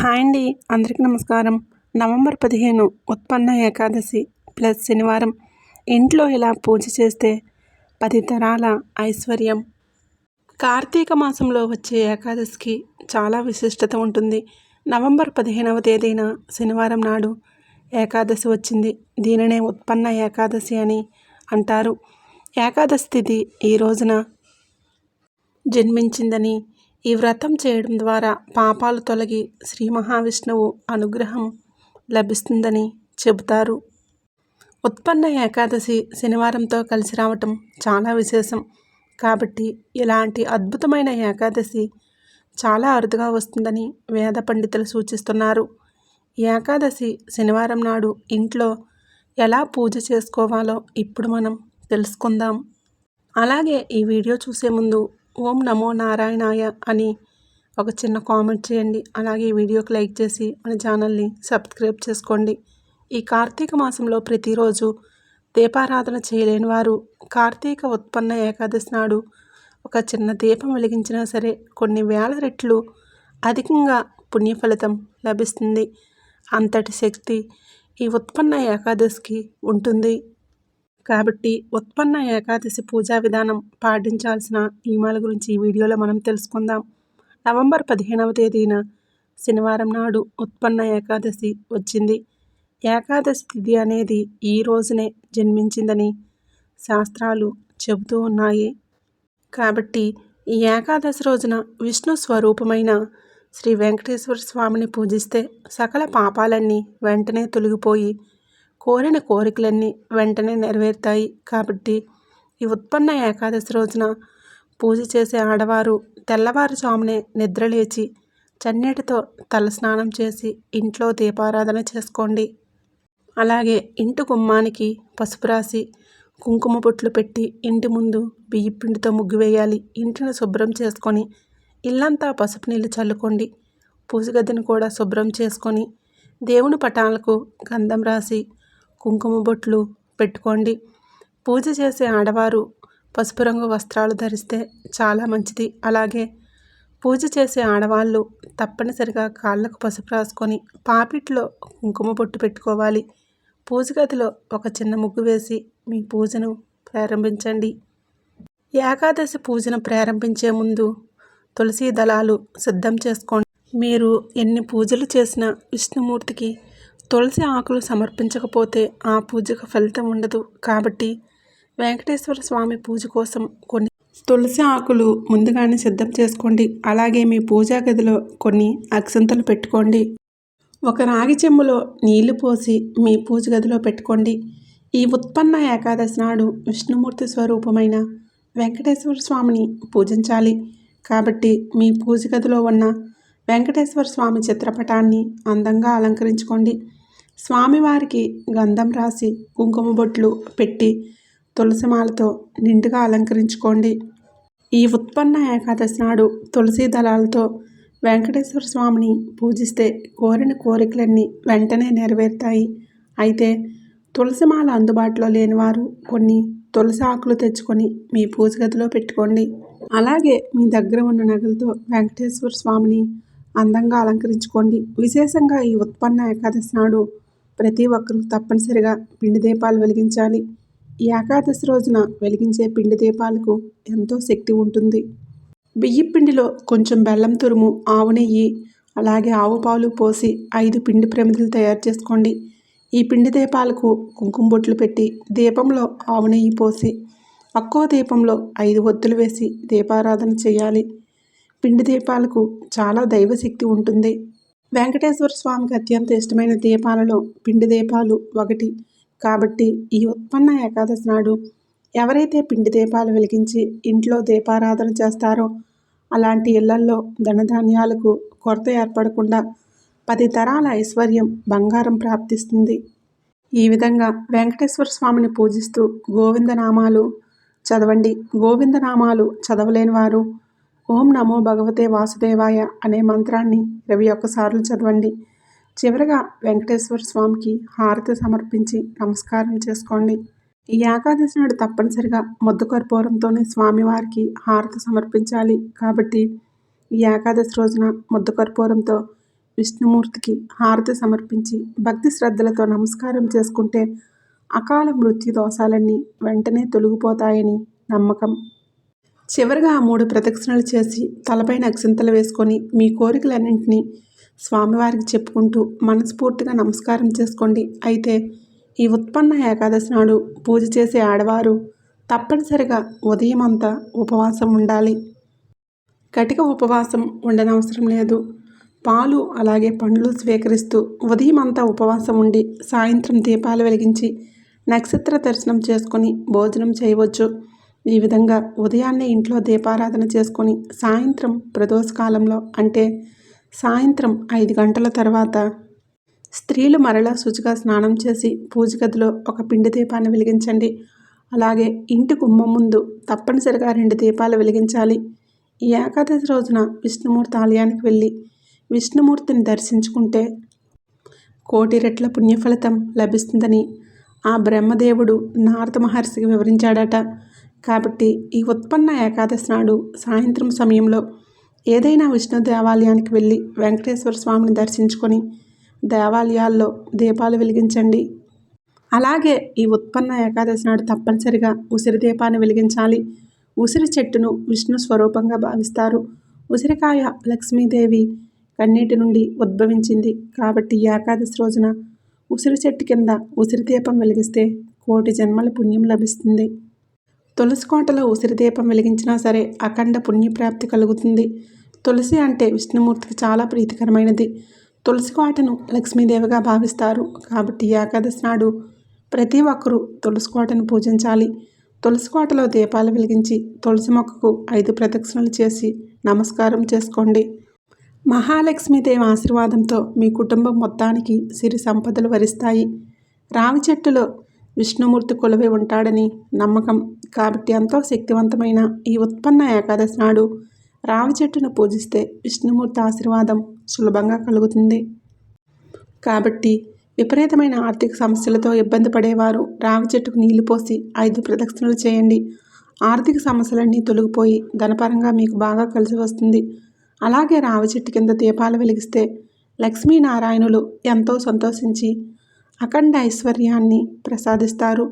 Hi అండి. అందరికీ నమస్కారం. నవంబర్ పదిహేను ఉత్పన్న ఏకాదశి ప్లస్ శనివారం. ఇంట్లో ఇలా పూజ చేస్తే పది తరాల ఐశ్వర్యం. కార్తీక మాసంలో వచ్చే ఏకాదశికి చాలా విశిష్టత ఉంటుంది. నవంబర్ పదిహేనవ తేదీన శనివారం నాడు ఏకాదశి వచ్చింది. దీనినే ఉత్పన్న ఏకాదశి అని అంటారు. ఏకాదశి తిథి ఈ రోజున జన్మించిందని ఈ వ్రతం చేయడం ద్వారా పాపాలు తొలగి శ్రీ మహావిష్ణువు అనుగ్రహం లభిస్తుందని చెబుతారు. ఉత్పన్న ఏకాదశి శనివారంతో కలిసి రావటం చాలా విశేషం. కాబట్టి ఇలాంటి అద్భుతమైన ఏకాదశి చాలా అరుదుగా వస్తుందని వేద పండితులు సూచిస్తున్నారు. ఏకాదశి శనివారం నాడు ఇంట్లో ఎలా పూజ చేసుకోవాలో ఇప్పుడు మనం తెలుసుకుందాం. అలాగే ఈ వీడియో చూసే ముందు ఓం నమో నారాయణాయ అని ఒక చిన్న కామెంట్ చేయండి. అలాగే ఈ వీడియోకి లైక్ చేసి మన ఛానల్ని సబ్స్క్రైబ్ చేసుకోండి. ఈ కార్తీక మాసంలో ప్రతిరోజు దీపారాధన చేయలేని వారు కార్తీక ఉత్పన్న ఏకాదశి నాడు ఒక చిన్న దీపం వెలిగించినా సరే కొన్ని వేల రెట్లు అధికంగా పుణ్యఫలితం లభిస్తుంది. అంతటి శక్తి ఈ ఉత్పన్న ఏకాదశికి ఉంటుంది. కాబట్టి ఉత్పన్న ఏకాదశి పూజా విధానం పాటించాల్సిన నియమాల గురించి ఈ వీడియోలో మనం తెలుసుకుందాం. నవంబర్ పదిహేనవ తేదీన శనివారం నాడు ఉత్పన్న ఏకాదశి వచ్చింది. ఏకాదశి తిథి అనేది ఈ రోజునే జన్మించిందని శాస్త్రాలు చెబుతూ ఉన్నాయి. కాబట్టి ఈ ఏకాదశి రోజున విష్ణు స్వరూపమైన శ్రీ వెంకటేశ్వర స్వామిని పూజిస్తే సకల పాపాలన్నీ వెంటనే తొలగిపోయి కోరిన కోరికలన్నీ వెంటనే నెరవేరుతాయి కాబట్టి ఈ ఉత్పన్న ఏకాదశి రోజున పూజ చేసే ఆడవారు తెల్లవారుజామునే నిద్రలేచి చన్నీటితో తలస్నానం చేసి ఇంట్లో దీపారాధన చేసుకోండి. అలాగే ఇంటి గుమ్మానికి పసుపు రాసి కుంకుమ బొట్లు పెట్టి ఇంటి ముందు బియ్య పిండితో ముగ్గు వేయాలి. ఇంటిని శుభ్రం చేసుకొని ఇల్లంతా పసుపు నీళ్ళు చల్లుకోండి. పూజ గదిని కూడా శుభ్రం చేసుకొని దేవుని పటాలకు గంధం రాసి కుంకుమ బొట్లు పెట్టుకోండి. పూజ చేసే ఆడవారు పసుపు రంగు వస్త్రాలు ధరిస్తే చాలా మంచిది. అలాగే పూజ చేసే ఆడవాళ్ళు తప్పనిసరిగా కాళ్ళకు పసుపు రాసుకొని పాపిట్లో కుంకుమ బొట్టు పెట్టుకోవాలి. పూజ గదిలో ఒక చిన్న ముగ్గు వేసి మీ పూజను ప్రారంభించండి. ఏకాదశి పూజను ప్రారంభించే ముందు తులసి దళాలు సిద్ధం చేసుకోండి. మీరు ఎన్ని పూజలు చేసినా విష్ణుమూర్తికి తులసి ఆకులు సమర్పించకపోతే ఆ పూజకు ఫలితం ఉండదు. కాబట్టి వెంకటేశ్వర స్వామి పూజ కోసం కొన్ని తులసి ఆకులు ముందుగానే సిద్ధం చేసుకోండి. అలాగే మీ పూజా గదిలో కొన్ని అక్షంతలు పెట్టుకోండి. ఒక రాగి చెమ్ములో నీళ్ళు పోసి మీ పూజ గదిలో పెట్టుకోండి. ఈ ఉత్పన్న ఏకాదశి నాడు విష్ణుమూర్తి స్వరూపమైన వెంకటేశ్వర స్వామిని పూజించాలి. కాబట్టి మీ పూజ గదిలో ఉన్న వెంకటేశ్వర స్వామి చిత్రపటాన్ని అందంగా అలంకరించుకోండి. స్వామివారికి గంధం రాసి కుంకుమ బొట్లు పెట్టి తులసిమాలతో నిండుగా అలంకరించుకోండి. ఈ ఉత్పన్న ఏకాదశి నాడు తులసి దళాలతో వెంకటేశ్వర స్వామిని పూజిస్తే కోరిన కోరికలన్నీ వెంటనే నెరవేరుతాయి. అయితే తులసిమాల అందుబాటులో లేనివారు కొన్ని తులసి ఆకులు తెచ్చుకొని మీ పూజ గదిలో పెట్టుకోండి. అలాగే మీ దగ్గర ఉన్న నగలతో వెంకటేశ్వర స్వామిని అందంగా అలంకరించుకోండి. విశేషంగా ఈ ఉత్పన్న ఏకాదశి నాడు ప్రతి ఒక్కరూ తప్పనిసరిగా పిండి దీపాలు వెలిగించాలి. ఏకాదశి రోజున వెలిగించే పిండి దీపాలకు ఎంతో శక్తి ఉంటుంది. బియ్య పిండిలో కొంచెం బెల్లం తురుము ఆవు నెయ్యి అలాగే ఆవు పాలు పోసి ఐదు పిండి ప్రమిదలు తయారు చేసుకోండి. ఈ పిండి దీపాలకు కుంకుమ బొట్లు పెట్టి దీపంలో ఆవు నెయ్యి పోసి అక్కో దీపంలో ఐదు ఒత్తులు వేసి దీపారాధన చేయాలి. పిండి దీపాలకు చాలా దైవశక్తి ఉంటుంది. వెంకటేశ్వర స్వామికి అత్యంత ఇష్టమైన దీపాలలో పిండి దీపాలు ఒకటి. కాబట్టి ఈ ఉత్పన్న ఏకాదశి నాడు ఎవరైతే పిండి దీపాలు వెలిగించి ఇంట్లో దీపారాధన చేస్తారో అలాంటి ఇళ్ళల్లో ధనధాన్యాలకు కొరత ఏర్పడకుండా పది తరాల ఐశ్వర్యం బంగారం ప్రాప్తిస్తుంది. ఈ విధంగా వెంకటేశ్వర స్వామిని పూజిస్తూ గోవిందనామాలు చదవండి. గోవిందనామాలు చదవలేని వారు ఓం నమో భగవతే వాసుదేవాయ అనే మంత్రాన్ని ఇరవై ఒక్కసార్లు చదవండి. చివరగా వెంకటేశ్వర స్వామికి హారతి సమర్పించి నమస్కారం చేసుకోండి. ఈ ఏకాదశి నాడు తప్పనిసరిగా ముద్దు కర్పూరంతోనే స్వామివారికి హారతి సమర్పించాలి కాబట్టి ఈ ఏకాదశి రోజున ముద్దు కర్పూరంతో విష్ణుమూర్తికి హారతి సమర్పించి భక్తి శ్రద్ధలతో నమస్కారం చేసుకుంటే అకాల మృత్యు దోషాలన్నీ వెంటనే తొలగిపోతాయని నమ్మకం. చివరిగా ఆ మూడు ప్రదక్షిణలు చేసి తలపైన అక్షింతలు వేసుకొని మీ కోరికలన్నింటినీ స్వామివారికి చెప్పుకుంటూ మనస్ఫూర్తిగా నమస్కారం చేసుకోండి. అయితే ఈ ఉత్పన్న ఏకాదశి నాడు పూజ చేసే ఆడవారు తప్పనిసరిగా ఉదయం అంతా ఉపవాసం ఉండాలి. కటిక ఉపవాసం ఉండనవసరం లేదు. పాలు అలాగే పండ్లు స్వీకరిస్తూ ఉదయం అంతా ఉపవాసం ఉండి సాయంత్రం దీపాలు వెలిగించి నక్షత్ర దర్శనం చేసుకొని భోజనం చేయవచ్చు. ఈ విధంగా ఉదయాన్నే ఇంట్లో దీపారాధన చేసుకొని సాయంత్రం ప్రదోషకాలంలో అంటే సాయంత్రం ఐదు గంటల తర్వాత స్త్రీలు మరలా శుచిగా స్నానం చేసి పూజ గదిలో ఒక పిండి దీపాన్ని వెలిగించండి. అలాగే ఇంటి గుమ్మం ముందు తప్పనిసరిగా రెండు దీపాలు వెలిగించాలి. ఈ ఏకాదశి రోజున విష్ణుమూర్తి ఆలయానికి వెళ్ళి విష్ణుమూర్తిని దర్శించుకుంటే కోటి రెట్ల పుణ్యఫలితం లభిస్తుందని ఆ బ్రహ్మదేవుడు నారద మహర్షికి వివరించాడట. కాబట్టి ఈ ఉత్పన్న ఏకాదశి నాడు సాయంత్రం సమయంలో ఏదైనా విష్ణు దేవాలయానికి వెళ్ళి వెంకటేశ్వర స్వామిని దర్శించుకొని దేవాలయాల్లో దీపాలు వెలిగించండి. అలాగే ఈ ఉత్పన్న ఏకాదశి నాడు తప్పనిసరిగా ఉసిరి దీపాన్ని వెలిగించాలి. ఉసిరి చెట్టును విష్ణు స్వరూపంగా భావిస్తారు. ఉసిరికాయ లక్ష్మీదేవి కన్నీటి నుండి ఉద్భవించింది కాబట్టి ఏకాదశి రోజున ఉసిరి చెట్టు కింద ఉసిరి దీపం వెలిగిస్తే కోటి జన్మల పుణ్యం లభిస్తుంది. తులసి కోటలో ఉసిరి దీపం వెలిగించినా సరే అఖండ పుణ్యప్రాప్తి కలుగుతుంది. తులసి అంటే విష్ణుమూర్తికి చాలా ప్రీతికరమైనది. తులసి కోటను లక్ష్మీదేవిగా భావిస్తారు. కాబట్టి ఏకాదశి నాడు ప్రతి ఒక్కరూ తులసి కోటను పూజించాలి. తులసి కోటలో దీపాలు వెలిగించి తులసి మొక్కకు ఐదు ప్రదక్షిణలు చేసి నమస్కారం చేసుకోండి. మహాలక్ష్మీదేవి ఆశీర్వాదంతో మీ కుటుంబం మొత్తానికి సిరి సంపదలు వరిస్తాయి. రావి చెట్టులో విష్ణుమూర్తి కొలువై ఉంటాడని నమ్మకం. కాబట్టి ఎంతో శక్తివంతమైన ఈ ఉత్పన్న ఏకాదశి నాడు రావి చెట్టును పూజిస్తే విష్ణుమూర్తి ఆశీర్వాదం సులభంగా కలుగుతుంది. కాబట్టి విపరీతమైన ఆర్థిక సమస్యలతో ఇబ్బంది పడేవారు రావి చెట్టుకు నీళ్ళు పోసి ఐదు ప్రదక్షిణలు చేయండి. ఆర్థిక సమస్యలన్నీ తొలగిపోయి ధనపరంగా మీకు బాగా కలిసి వస్తుంది. అలాగే రావి చెట్టు కింద దీపాలు వెలిగిస్తే లక్ష్మీనారాయణులు ఎంతో సంతోషించి అఖండ ఐశ్వర్యాన్ని ప్రసాదిస్తారు.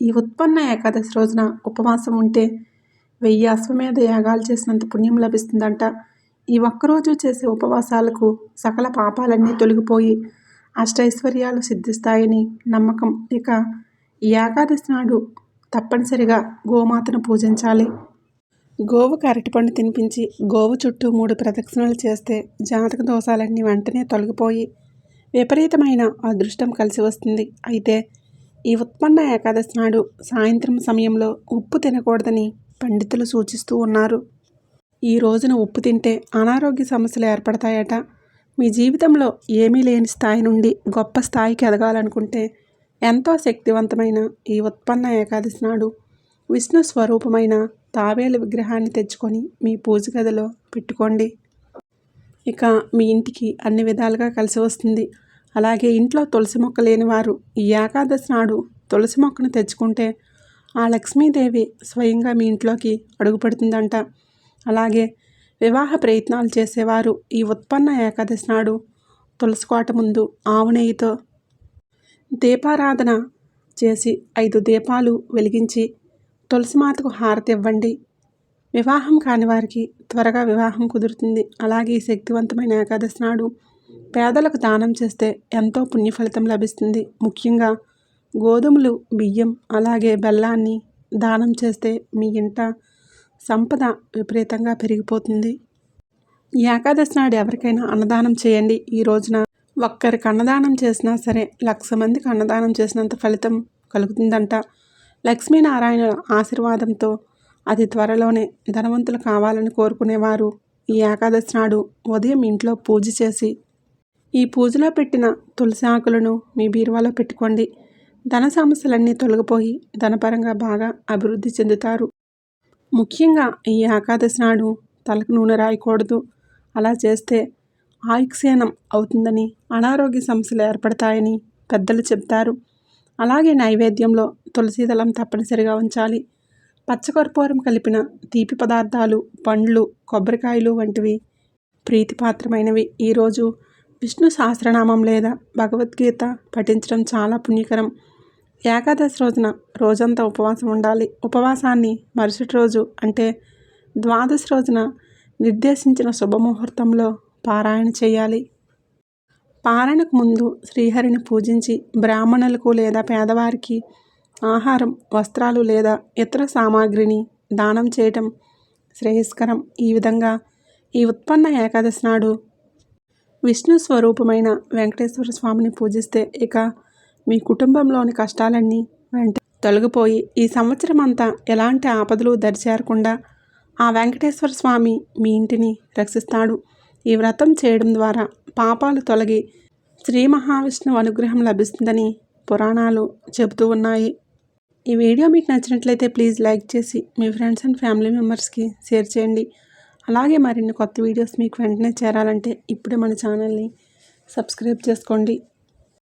ఈ ఉత్పన్న ఏకాదశి రోజున ఉపవాసం ఉంటే వెయ్యి అశ్వమేధ యాగాలు చేసినంత పుణ్యం లభిస్తుందంట. ఈ ఒక్కరోజు చేసే ఉపవాసాలకు సకల పాపాలన్నీ తొలగిపోయి అష్టైశ్వర్యాలు సిద్ధిస్తాయని నమ్మకం. ఇక ఈ ఏకాదశి నాడు తప్పనిసరిగా గోమాతను పూజించాలి. గోవుకు అరటిపండు తినిపించి గోవు చుట్టూ మూడు ప్రదక్షిణలు చేస్తే జాతక దోషాలన్నీ వెంటనే తొలగిపోయి విపరీతమైన అదృష్టం కలిసి వస్తుంది. అయితే ఈ ఉత్పన్న ఏకాదశి నాడు సాయంత్రం సమయంలో ఉప్పు తినకూడదని పండితులు సూచిస్తూ ఉన్నారు. ఈ రోజున ఉప్పు తింటే అనారోగ్య సమస్యలు ఏర్పడతాయట. మీ జీవితంలో ఏమీ లేని స్థాయి నుండి గొప్ప స్థాయికి ఎదగాలనుకుంటే ఎంతో శక్తివంతమైన ఈ ఉత్పన్న ఏకాదశి నాడు విష్ణు స్వరూపమైన తాబేలు విగ్రహాన్ని తెచ్చుకొని మీ పూజ గదిలో పెట్టుకోండి. ఇక మీ ఇంటికి అన్ని విధాలుగా కలిసి వస్తుంది. అలాగే ఇంట్లో తులసి మొక్క లేని వారు ఈ ఏకాదశి నాడు తులసి మొక్కను తెచ్చుకుంటే ఆ లక్ష్మీదేవి స్వయంగా మీ ఇంట్లోకి అడుగుపెడుతుందంట. అలాగే వివాహ ప్రయత్నాలు చేసేవారు ఈ ఉత్పన్న ఏకాదశి నాడు తులసి కోట ముందు ఆవు నెయ్యితో దీపారాధన చేసి ఐదు దీపాలు వెలిగించి తులసిమాతకు హారతి ఇవ్వండి. వివాహం కాని వారికి త్వరగా వివాహం కుదురుతుంది. అలాగే ఈ శక్తివంతమైన ఏకాదశి నాడు పేదలకు దానం చేస్తే ఎంతో పుణ్యఫలితం లభిస్తుంది. ముఖ్యంగా గోధుమలు బియ్యం అలాగే బెల్లాన్ని దానం చేస్తే మీ ఇంట సంపద విపరీతంగా పెరిగిపోతుంది. ఏకాదశి నాడు ఎవరికైనా అన్నదానం చేయండి. ఈ రోజున ఒక్కరికి అన్నదానం చేసినా సరే లక్ష మందికి అన్నదానం చేసినంత ఫలితం కలుగుతుందంట. లక్ష్మీనారాయణ ఆశీర్వాదంతో అతి త్వరలోనే ధనవంతులు కావాలని కోరుకునేవారు. ఈ ఏకాదశి నాడు ఉదయం ఇంట్లో పూజ చేసి ఈ పూజలో పెట్టిన తులసి ఆకులను మీ బీరువాలో పెట్టుకోండి. ధన సమస్యలన్నీ తొలగిపోయి ధనపరంగా బాగా అభివృద్ధి చెందుతారు. ముఖ్యంగా ఈ ఏకాదశి నాడు తలకు నూనె రాయకూడదు. అలా చేస్తే ఆయుక్షీణం అవుతుందని అనారోగ్య సమస్యలు ఏర్పడతాయని పెద్దలు చెప్తారు అలాగే నైవేద్యంలో తులసి దళం తప్పనిసరిగా ఉంచాలి. పచ్చకర్పూరం కలిపిన తీపి పదార్థాలు పండ్లు కొబ్బరికాయలు వంటివి ప్రీతిపాత్రమైనవి. ఈరోజు విష్ణు సహస్రనామం లేదా భగవద్గీత పఠించడం చాలా పుణ్యకరం. ఏకాదశి రోజున రోజంతా ఉపవాసం ఉండాలి. ఉపవాసాన్ని మరుసటి రోజు అంటే ద్వాదశి రోజున నిర్దేశించిన శుభముహూర్తంలో పారాయణ చేయాలి. పారాయణకు ముందు శ్రీహరిని పూజించి బ్రాహ్మణులకు లేదా పేదవారికి ఆహారం వస్త్రాలు లేదా ఇతర సామాగ్రిని దానం చేయటం శ్రేయస్కరం. ఈ విధంగా ఈ ఉత్పన్న ఏకాదశి నాడు విష్ణు స్వరూపమైన వెంకటేశ్వర స్వామిని పూజిస్తే ఇక మీ కుటుంబంలోని కష్టాలన్నీ వెంట తొలగిపోయి ఈ సంవత్సరం అంతా ఎలాంటి ఆపదలు దరిచేరకుండా ఆ వెంకటేశ్వర స్వామి మీ ఇంటిని రక్షిస్తాడు. ఈ వ్రతం చేయడం ద్వారా పాపాలు తొలగి శ్రీ మహావిష్ణువు అనుగ్రహం లభిస్తుందని పురాణాలు చెబుతూ ఉన్నాయి. ఈ వీడియో మీకు నచ్చినట్లయితే ప్లీజ్ లైక్ చేసి మీ ఫ్రెండ్స్ అండ్ ఫ్యామిలీ మెంబర్స్కి షేర్ చేయండి. అలాగే మరిన్ని కొత్త వీడియోస్ మీకు వెంటనే చేరాలంటే ఇప్పుడే మన ఛానల్ని సబ్స్క్రైబ్ చేసుకోండి.